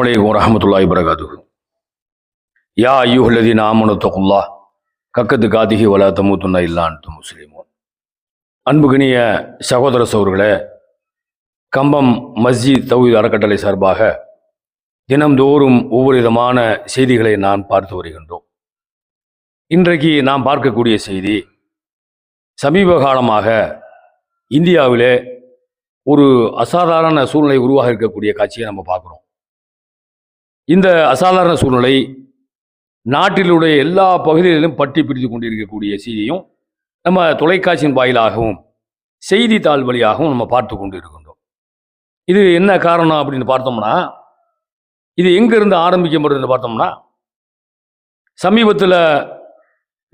அலைக்கும் வரமத்துல்லாய் வரகாது யா ஐயூஹலதி நாமனுத்தகுல்லா கக்கத்து காதிகி வலா தமுத்துன்னா இல்லான்ட்டு முஸ்லீமோன். அன்புகினிய சகோதர சோர்களே கம்பம் மஸ்ஜித் தௌஹீத் அறக்கட்டளை சார்பாக தினம்தோறும் ஒவ்வொரு விதமான செய்திகளை நான் பார்த்து வருகின்றோம். இன்றைக்கு நாம் பார்க்கக்கூடிய செய்தி சமீப காலமாக இந்தியாவிலே ஒரு அசாதாரண சூழ்நிலை உருவாக இருக்கக்கூடிய காட்சியை நம்ம பார்க்குறோம். இந்த அசாதாரண சூழ்நிலை நாட்டிலுடைய எல்லா பகுதிகளிலும் பட்டி பிடித்து கொண்டிருக்கக்கூடிய செய்தியும் நம்ம தொலைக்காட்சியின் வாயிலாகவும் செய்தித்தாள் வழியாகவும் நம்ம பார்த்து கொண்டு இருக்கின்றோம் இது என்ன காரணம் அப்படின்னு பார்த்தோம்னா இது எங்கிருந்து ஆரம்பிக்கப்படுதுன்னு பார்த்தோம்னா சமீபத்தில்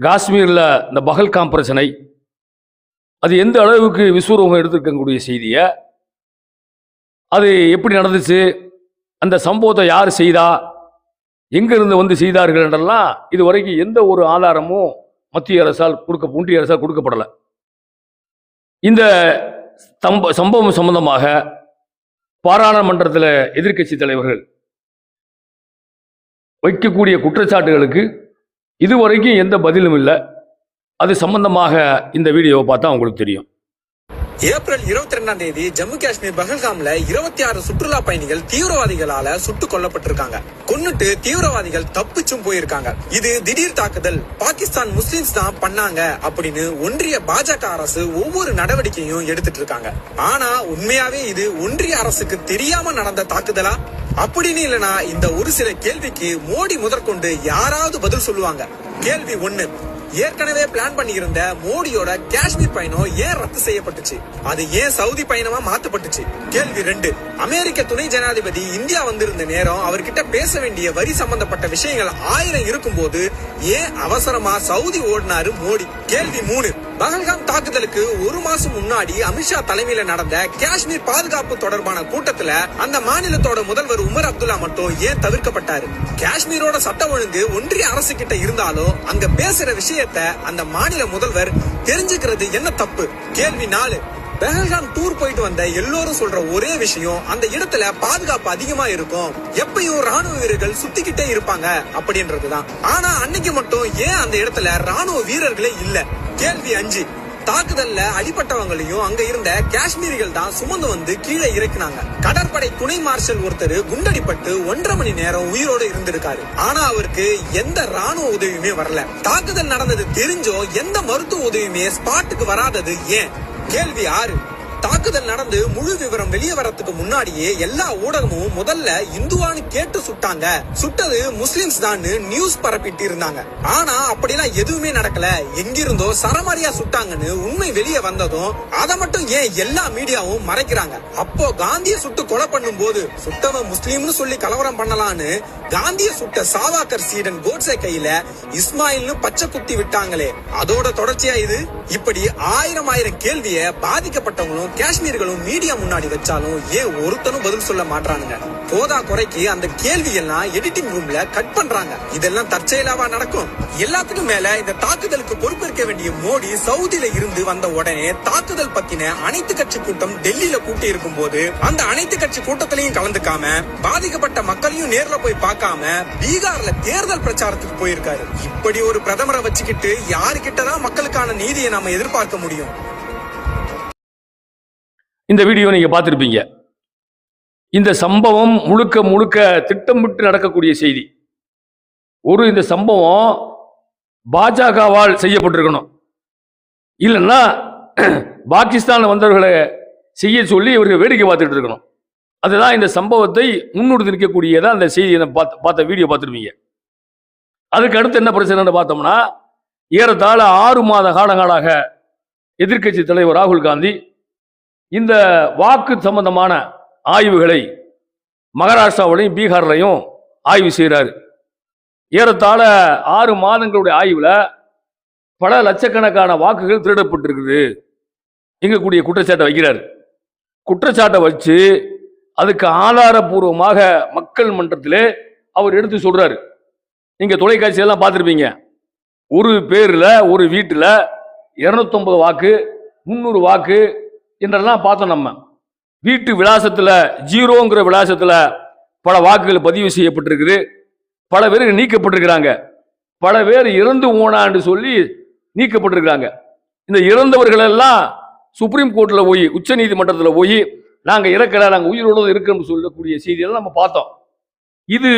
காஷ்மீரில் இந்த பகல்காம் பிரச்சனை அது எந்த அளவுக்கு விஸ்வரூபம் எடுத்திருக்கக்கூடிய செய்தியை அது எப்படி நடந்துச்சு அந்த சம்பவத்தை யார் செய்தா? எங்கிருந்து வந்து செய்தார்கள் என்றெல்லாம் இது வரைக்கும் எந்த ஒரு ஆதாரமும் மத்திய அரசால் கொடுக்க ஒன்றிய அரசால் கொடுக்கப்படலை. இந்த சம்ப சம்பவம் சம்பந்தமாக பாராளுமன்றத்தில் எதிர்க்கட்சி தலைவர்கள் வைக்கக்கூடிய குற்றச்சாட்டுகளுக்கு இதுவரைக்கும் எந்த பதிலும் இல்லை. அது சம்பந்தமாக இந்த வீடியோவை பார்த்தா உங்களுக்கு தெரியும். ஏப்ரல் இருபத்தி ரெண்டாம் தேதி ஜம்மு காஷ்மீர் பஹல்காம்ல இருபத்தி ஆறு சுற்றுலா பயணிகள் தீவிரவாதிகளால சுட்டு கொல்லப்பட்டிருக்காங்க. கொன்னுட்டு தீவிரவாதிகள் தப்பிச்சும் போயிருக்காங்க. இது திடீர் தாக்குதல். பாகிஸ்தான் முஸ்லிம்ஸ் தான் பண்ணாங்க அப்படின்னு ஒன்றிய பாஜக அரசு ஒவ்வொரு நடவடிக்கையும் எடுத்துட்டு இருக்காங்க. ஆனா உண்மையாவே இது ஒன்றிய அரசுக்கு தெரியாம நடந்த தாக்குதலா? அப்படின்னு இல்லனா இந்த ஒரு சில கேள்விக்கு மோடி முதற்கொண்டு யாராவது பதில் சொல்லுவாங்க. கேள்வி ஒண்ணு ஏற்கனவே பிளான் பண்ணியிருந்த மோடியோட காஷ்மீர் பயணம் ஏன் ரத்து செய்யப்பட்டுச்சு? அது ஏன் சவுதி பயணமா மாத்தப்பட்டுச்சு? கேள்வி ரெண்டு. அமெரிக்க துணை ஜனாதிபதி இந்தியா வந்திருந்த நேரம் அவர்கிட்ட பேச வேண்டிய வரி சம்பந்தப்பட்ட விஷயங்கள் ஆயிரம் இருக்கும் போது ஏன் அவசரமா சவுதி ஓடினாரு மோடி? கேள்வி மூணு. பகல்காம் தாக்குதலுக்கு ஒரு மாசம் முன்னாடி அமித்ஷா தலைமையில நடந்த காஷ்மீர் பாதுகாப்பு தொடர்பான கூட்டத்துல அந்த மாநிலத்தோட முதல்வர் உமர் அப்துல்லா மட்டும் ஏன் தவிர்க்கப்பட்டாரு? காஷ்மீரோட சட்ட ஒழுங்கு ஒன்றிய அரசு கிட்ட இருந்தாலும் அங்க பேசுற விஷயத்த அந்த மாநில முதல்வர் தெரிஞ்சுக்கிறது என்ன தப்பு? கேள்வி நாலு. பெஹல்காம் டூர் போயிட்டு வந்த எல்லோரும் சொல்ற ஒரே விஷயம் அந்த இடத்துல பாதுகாப்பு அதிகமா இருக்கும். எப்பயும் ராணுவ வீரர்கள் சுத்திக்கிட்டே இருப்பாங்க அப்படின்றதுதான். ஆனா அன்னைக்கு மட்டும் ஏன் அந்த இடத்துல ராணுவ வீரர்களே இல்ல? கேள்வி அஞ்சு. தாக்குதல்ல அடிபட்டவங்களையும் அங்க இருந்த காஷ்மீரிகள் தான் சுமந்து வந்து கீழே இறக்குனாங்க. கடற்படை துணை மார்ஷல் ஒருத்தர் குண்டடிப்பட்டு ஒன்றரை மணி நேரம் உயிரோட இருந்திருக்காரு. ஆனா அவருக்கு எந்த ராணுவ உதவியுமே வரல. தாக்குதல் நடந்தது தெரிஞ்சோ எந்த மருத்துவ உதவியுமே ஸ்பாட்டுக்கு வராதது ஏன்? கேள்வி ஆறு. தாக்குதல் நடந்து முழு விவரம் வெளியே வரதுக்கு முன்னாடியே எல்லா ஊடகமும் முதல்ல இந்துவான்னு கேட்டு சுட்டாங்க. சுட்டது முஸ்லிம்ஸ் தான் நியூஸ் பரப்பிட்டு இருந்தாங்க. ஆனா அப்படிலாம் எதுவுமே நடக்கல. எங்கிருந்தோ சரமாரியா சுட்டாங்கன்னு உண்மை வெளியே வந்ததும் அதை மட்டும் ஏன் எல்லா மீடியாவும் மறைக்கிறாங்க? அப்போ காந்திய சுட்டு கொலை பண்ணும் போது சுட்டவன் முஸ்லீம்னு சொல்லி கலவரம் பண்ணலான்னு காந்திய சுட்ட சாவாக்கர் சீடன் கோட்ஸே கையில இஸ்மாயில்னு பச்சை குத்தி விட்டாங்களே. அதோட தொடர்ச்சியா இது? இப்படி ஆயிரம் ஆயிரம் கேள்விய பாதிக்கப்பட்டவங்களும் காஷ்மீர்களும் மீடியா முன்னாடி வச்சாலும் ஏன் ஒருத்தனும் பதில் சொல்ல மாட்டானுங்க போதா குறைக்கு அந்த கேள்வி எல்லாம் எடிட்டிங் ரூம்ல கட் பண்றாங்க. இதெல்லாம் தற்செயலாவா நடக்கும்? எல்லாத்துக்கும் மேல இந்த தாக்குதலுக்கு பொறுப்பேற்க வேண்டிய மோடி சவுதியில இருந்து வந்த உடனே தாக்குதல் பத்தின அனைத்து கட்சி கூட்டம் டெல்லியில கூட்டி இருக்கும் போது அந்த அனைத்து கட்சி கூட்டத்திலையும் கலந்துக்காம பாதிக்கப்பட்ட மக்களையும் நேர்ல போய் பார்க்காம பீகார்ல தேர்தல் பிரச்சாரத்துக்கு போயிருக்காரு. இப்படி ஒரு பிரதமரை வச்சுக்கிட்டு யாருக்கிட்டதான் மக்களுக்கான நீதியை நாம எதிர்பார்க்க முடியும்? இந்த வீடியோ நீங்கள் பார்த்துருப்பீங்க. இந்த சம்பவம் முழுக்க முழுக்க திட்டமிட்டு நடக்கக்கூடிய செய்தி. ஒரு இந்த சம்பவம் பாஜகவால் செய்யப்பட்டிருக்கணும். இல்லைன்னா பாகிஸ்தான் வந்தவர்களை செய்ய சொல்லி இவர்கள் வேடிக்கை பார்த்துட்டு இருக்கணும். அதுதான் இந்த சம்பவத்தை முன்னிறுத்தி நிற்கக்கூடியதான் அந்த செய்தியை பார்த்து பார்த்த வீடியோ பார்த்துருப்பீங்க. அதுக்கு அடுத்து என்ன பிரச்சனைன்னு பார்த்தோம்னா ஏறத்தாழ ஆறு மாத காலங்களாக எதிர்க்கட்சி தலைவர் ராகுல் காந்தி இந்த வாக்கு சம்பந்தமான ஆய்வுகளை மகாராஷ்டிராவிலையும் பீகார்லையும் ஆய்வு செய்கிறாரு ஏறத்தாழ ஆறு மாதங்களுடைய ஆய்வில் பல லட்சக்கணக்கான வாக்குகள் திருடப்பட்டிருக்குது. எங்கக்கூடிய குற்றச்சாட்டை வைக்கிறார். குற்றச்சாட்டை வச்சு அதுக்கு ஆதாரபூர்வமாக மக்கள் மன்றத்திலே அவர் எடுத்து சொல்கிறாரு நீங்கள் தொலைக்காட்சியெல்லாம் பார்த்துருப்பீங்க. ஒரு பேரில் ஒரு வீட்டில் இரநூத்தொம்பது வாக்கு முந்நூறு வாக்கு என்றெல்லாம் பார்த்தோம் நம்ம. வீட்டு விலாசத்தில் ஜீரோங்கிற விலாசத்தில் பல வாக்குகள் பதிவு செய்யப்பட்டிருக்குது. பல பேர் நீக்கப்பட்டிருக்கிறாங்க. பல பேர் இறந்து போனான்னு சொல்லி நீக்கப்பட்டிருக்கிறாங்க. இந்த இறந்தவர்கள் எல்லாம் சுப்ரீம் கோர்ட்டில் போய் உச்ச நீதிமன்றத்தில் போய் நாங்கள் இறக்கல நாங்கள் உயிரோடு இருக்கோம்னு சொல்லக்கூடிய செய்தியெல்லாம் நம்ம பார்த்தோம். இது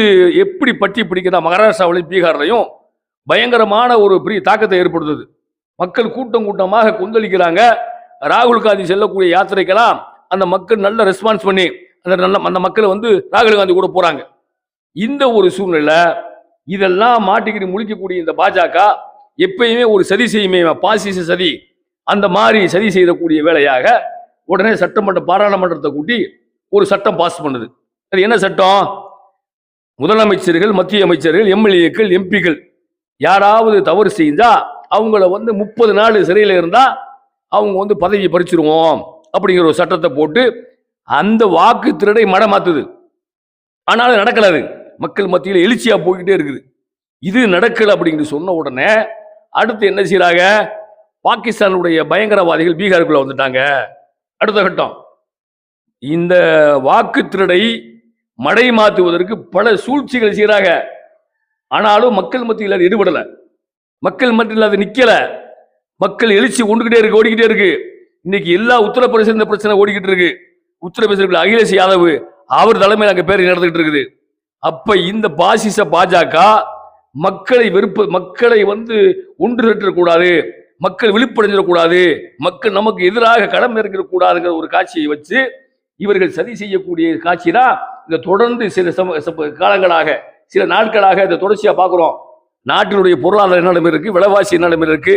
எப்படி பற்றி பிடிக்கிறதா மகாராஷ்டிராவிலையும் பீகார்லையும் பயங்கரமான ஒரு பெரிய தாக்கத்தை ஏற்படுத்துது. மக்கள் கூட்டம் கூட்டமாக கொந்தளிக்கிறாங்க. ராகுல் காந்தி செல்லக்கூடிய யாத்திரைக்கெல்லாம் அந்த மக்கள் நல்ல ரெஸ்பான்ஸ் பண்ணி அந்த நல்ல அந்த மக்களை வந்து ராகுல் காந்தி கூட போகிறாங்க இந்த ஒரு சூழ்நிலை இதெல்லாம் மாட்டிக்கிட்டு முழிக்கக்கூடிய இந்த பாஜக எப்பயுமே ஒரு சதி செய்யுமே பாசிச சதி அந்த மாதிரி சதி செய்யக்கூடிய வேலையாக உடனே சட்டமன்ற பாராளுமன்றத்தை கூட்டி ஒரு சட்டம் பாஸ் பண்ணுது. அது என்ன சட்டம்? முதலமைச்சர்கள் மத்திய அமைச்சர்கள் எம்எல்ஏக்கள் எம்பிக்கள் யாராவது தவறு செஞ்சால் அவங்கள வந்து முப்பது நாள் சிறையில் இருந்தால் அவங்க வந்து பதவியை பறிச்சிருவோம் அப்படிங்கிற ஒரு சட்டத்தை போட்டு அந்த வாக்கு திருடை மட மாத்துது ஆனாலும் நடக்கல அது. மக்கள் மத்தியில் எழுச்சியா போய்கிட்டே இருக்குது. இது நடக்கல அப்படிங்கிட்டு சொன்ன உடனே அடுத்து என்ன செய்கிறாங்க பாகிஸ்தானுடைய பயங்கரவாதிகள் பீகாருக்குள்ள வந்துட்டாங்க. அடுத்த கட்டம். இந்த வாக்கு திருடை மடை மாற்றுவதற்கு பல சூழ்ச்சிகள் செய்கிறாங்க ஆனாலும் மக்கள் மத்தியில் அது ஈடுபடலை மக்கள் மத்தியில் அது நிற்கலை மக்கள் எழுச்சி கொண்டுகிட்டே இருக்கு ஓடிக்கிட்டே இருக்கு. இன்னைக்கு எல்லா உத்தரப்பிரதேச இந்த பிரச்சனை ஓடிக்கிட்டு இருக்கு. உத்தரப்பிரதேச அகிலேஷ் யாதவ் அவர் தலைமையில் அங்கே பேர் நடந்துகிட்டு இருக்குது. அப்ப இந்த பாசிச பாஜக மக்களை வெறுப்பு மக்களை வந்து ஒன்று திரட்டக்கூடாது மக்கள் விழிப்படைஞ்சிடக்கூடாது மக்கள் நமக்கு எதிராக கடமை இருக்கக்கூடாதுங்கிற ஒரு காட்சியை வச்சு இவர்கள் சதி செய்யக்கூடிய காட்சி தான் இந்த தொடர்ந்து சில சம காலங்களாக சில நாட்களாக இதை தொடர்ச்சியாக பார்க்குறோம். நாட்டினுடைய பொருளாதார என்ன நிலைமை இருக்கு விலைவாசி என்ன நிலைமை இருக்கு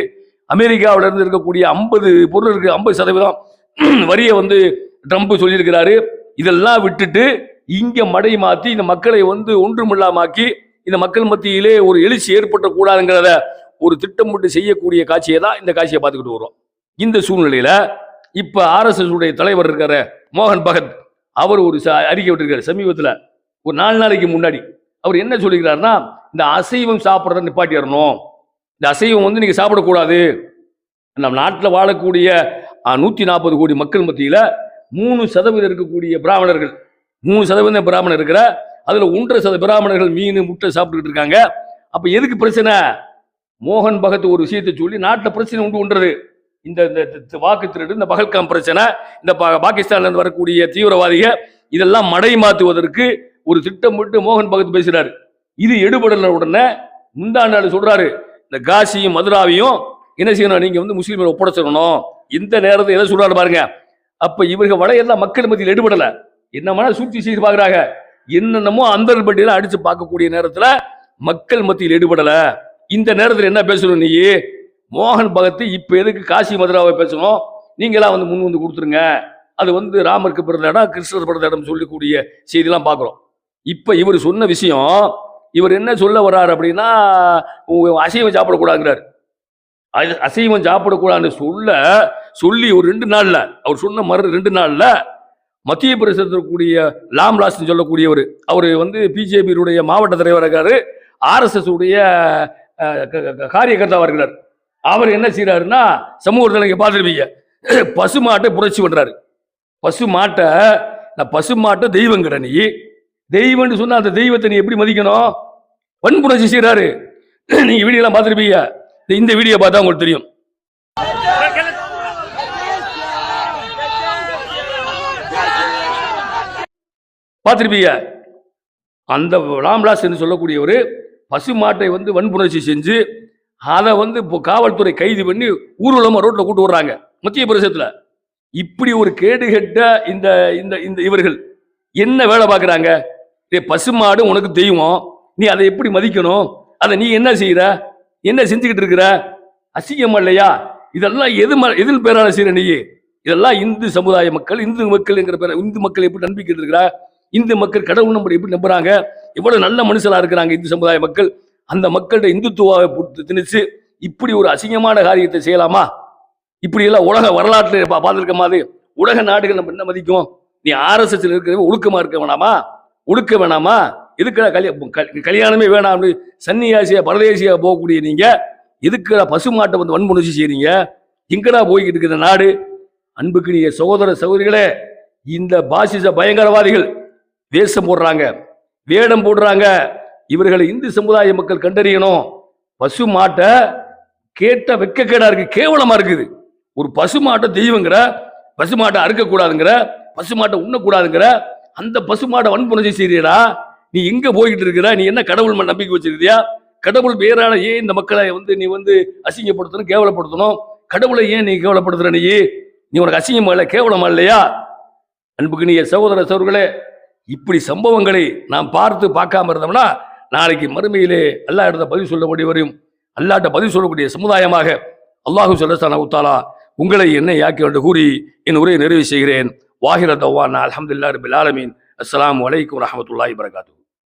அமெரிக்காவில இருந்து இருக்கக்கூடிய ஐம்பது பொருள் இருக்கு ஐம்பது சதவீதம். வரியை வந்து ட்ரம்ப் சொல்லியிருக்கிறாரு. இதெல்லாம் விட்டுட்டு இங்க மடை மாத்தி இந்த மக்களை வந்து ஒன்றுமில்லாமாக்கி இந்த மக்கள் மத்தியிலே ஒரு எழுச்சி ஏற்பட்ட கூடாதுங்கிறத ஒரு திட்டமிட்டு செய்யக்கூடிய காட்சியை தான் இந்த காட்சியை பார்த்துக்கிட்டு வரும் இந்த சூழ்நிலையில இப்ப ஆர்எஸ்எஸ் உடைய தலைவர் இருக்கார் மோகன் பகத். அவர் ஒரு ச- அறிக்கை விட்டுருக்காரு சமீபத்தில். ஒரு நாலு நாளைக்கு முன்னாடி. அவர் என்ன சொல்லிக்கிறாருன்னா இந்த அசைவம் சாப்பிட்றத நிப்பாட்டிடணும். இந்த அசைவம் வந்து நீங்கள் சாப்பிடக்கூடாது. நம் நாட்டில் வாழக்கூடிய நூற்றி நாற்பது கோடி மக்கள் மத்தியில் மூணு சதவீதம் இருக்கக்கூடிய பிராமணர்கள். மூணு சதவீதம் பிராமணர் இருக்கிற அதில் ஒன்றரை சத பிராமணர்கள் மீன் முட்டை சாப்பிட்டுக்கிட்டு இருக்காங்க. அப்போ எதுக்கு பிரச்சனை? மோகன் பகத் ஒரு விஷயத்தை சொல்லி நாட்டில் பிரச்சனை உண்டு ஒன்றது. இந்த இந்த வாக்கு திருடு இந்த பகல்காம் பிரச்சனை இந்த பா- பாகிஸ்தான்லேருந்து வரக்கூடிய தீவிரவாதிக இதெல்லாம் மடை மாற்றுவதற்கு ஒரு திட்டமிட்டு மோகன் பகத் பேசுகிறார் இது எடுபடல உடனே முந்தா நாள் இந்த காசியும் மதுராவையும் என்ன செய்யணும்? நீங்கள் வந்து முஸ்லீம்களை ஒப்படைச்சிடணும் இந்த நேரத்தை எதை சொல்கிறாரு பாருங்க. அப்போ இவர்கள் வலையெல்லாம் மக்கள் மத்தியில் எடுபடலை என்ன சூழ்ச்சி செய்து பார்க்குறாங்க? என்னென்னமோ அந்த பட்டியல அடித்து பார்க்கக்கூடிய நேரத்தில் மக்கள் மத்தியில் எடுபடலை இந்த நேரத்தில் என்ன பேசணும் நீ? மோகன் பகத்து இப்போ எதுக்கு காசி மதுராவை பேசணும்? நீங்களாம் வந்து முன் வந்து கொடுத்துருங்க. அது வந்து ராமருக்கு பிறந்த இடம் கிருஷ்ணர் பிறந்த இடம் சொல்லக்கூடிய செய்திலாம் பார்க்குறோம். இப்போ இவர் சொன்ன விஷயம் இவர் என்ன சொல்ல வர்றாரு அப்படின்னா அசைவம் சாப்பிடக்கூடாதுங்கிறார். அது அசைவம் சாப்பிடக்கூடாதுன்னு சொல்ல சொல்லி ஒரு ரெண்டு நாளில் அவர் சொன்ன மறு ரெண்டு நாளில் மத்திய பிரதேசத்தில் இருக்கக்கூடிய லாம்லாஸ்ன்னு சொல்லக்கூடியவர் அவர் வந்து பிஜேபியுடைய மாவட்ட தலைவர் இருக்காரு ஆர்எஸ்எஸ் உடைய அஹ், க- இருக்கிறார். அவர் என்ன செய்கிறாருன்னா சமூகத்தில் நீங்கள் பார்த்துருப்பீங்க பசு மாட்டை புரட்சி பண்ணுறாரு பசு மாட்டை நான் பசு மாட்டை தெய்வங்கிற நீ தெய்வம்னு சொன்னால் அந்த தெய்வத்தை நீ எப்படி மதிக்கணும்? வன்புணர்ச்சி செய்கிறாரு நீங்க வீடியோ எல்லாம் பார்த்துருப்பீங்க. இந்த வீடியோ பார்த்தா உங்களுக்கு தெரியும். பார்த்துருப்பீங்க. அந்த ராம்லாஸ் என்று சொல்லக்கூடியவர் பசு மாட்டை வந்து வன்புணர்ச்சி செஞ்சு அதை வந்து இப்போ காவல்துறை கைது பண்ணி ஊர்வலமாக ரோட்டில் கூட்டு வர்றாங்க மத்திய பிரதேசத்தில். இப்படி ஒரு கேடுகெட்ட இந்த இந்த இந்த இவர்கள் என்ன வேலை பார்க்குறாங்க? பசுமாடு உனக்கு தெய்வம். நீ அதை எப்படி மதிக்கணும்? அதை நீ என்ன செய்கிற என்ன செஞ்சுக்கிட்டு இருக்கிற? அசிங்கமா இல்லையா? இதெல்லாம் எது ம- எதில் பேரால செய்கிற நீ? இதெல்லாம் இந்து சமுதாய மக்கள் இந்து மக்கள் என்கிற பேர இந்து மக்கள் எப்படி நம்பிக்கிட்டு இருக்கிறா? இந்து மக்கள் கடவுள் நம்மளை எப்படி நம்புறாங்க? எவ்வளவு நல்ல மனுஷனா இருக்கிறாங்க இந்து சமுதாய மக்கள்? அந்த மக்கள்கிட்ட இந்துத்துவாவை பொறுத்து திணிச்சு இப்படி ஒரு அசிங்கமான காரியத்தை செய்யலாமா? இப்படி எல்லாம் உலக வரலாற்றில் பா- மாதிரி உலக நாடுகள் நம்ம என்ன மதிக்கும்? நீ ஆர்எஸ்எஸ்ல இருக்கிறவங்க ஒழுக்கமா இருக்க வேணாமா? ஒழுக்க வேணாமா? எதுக்குடா கல்யாணம் கல்யாணமே வேணாம்னு சன்னியாசியா பரதேசியா போகக்கூடிய நீங்க எதுக்குடா பசுமாட்டை வந்து வன்புணர்ச்சி செய்றீங்க? எங்கடா போய்கிட்டு இருக்கிற நாடு? அன்புக்கு நீங்க சகோதர சகோதரிகளே இந்த பாசிச பயங்கரவாதிகள் வேஷம் போடுறாங்க வேடம் போடுறாங்க. இவர்களை இந்து சமுதாய மக்கள் கண்டறியணும். பசு மாட்டை கேட்ட வெக்கக்கேடா இருக்கு கேவலமா இருக்குது. ஒரு பசு மாட்டை தெய்வங்கிற பசு மாட்டை அறுக்கக்கூடாதுங்கிற பசு மாட்டை உண்ணக்கூடாதுங்கிற அந்த பசு மாட்டை வன்புணர்ச்சி செய்யறியடா நீ எங்க போய்கிட்டு இருக்கிற? நீ என்ன கடவுள் மேல நம்பிக்கை வச்சிருக்கியா கடவுள் வேறான ஏன் இந்த மக்களை வந்து நீ வந்து அசிங்கப்படுத்தணும் கேவலப்படுத்தணும்? கடவுளை ஏன் நீ கேவலப்படுத்துற நீ? நீ உனக்கு அசிங்கமா இல்லை கேவலமா இல்லையா? அன்புக்கு நீ சகோதர சோர்களே இப்படி சம்பவங்களை நாம் பார்த்து பார்க்காம இருந்தோம்னா நாளைக்கு மறுமையிலே அல்லா இடத்த பதிவு சொல்லக்கூடிய வரையும் அல்லாட்ட பதிவு சொல்லக்கூடிய சமுதாயமாக அல்லாஹு சொல்லசான உத்தாலா உங்களை என்னை யாக்கி என்று கூறி என் உரையை நிறைவு செய்கிறேன். வாஹிர தவான் அலமதுல்லா ரபில் ஆலமீன். அஸ்லாம் வலைக்கம் வரஹ்மத்துல்லாஹி வரகாத்து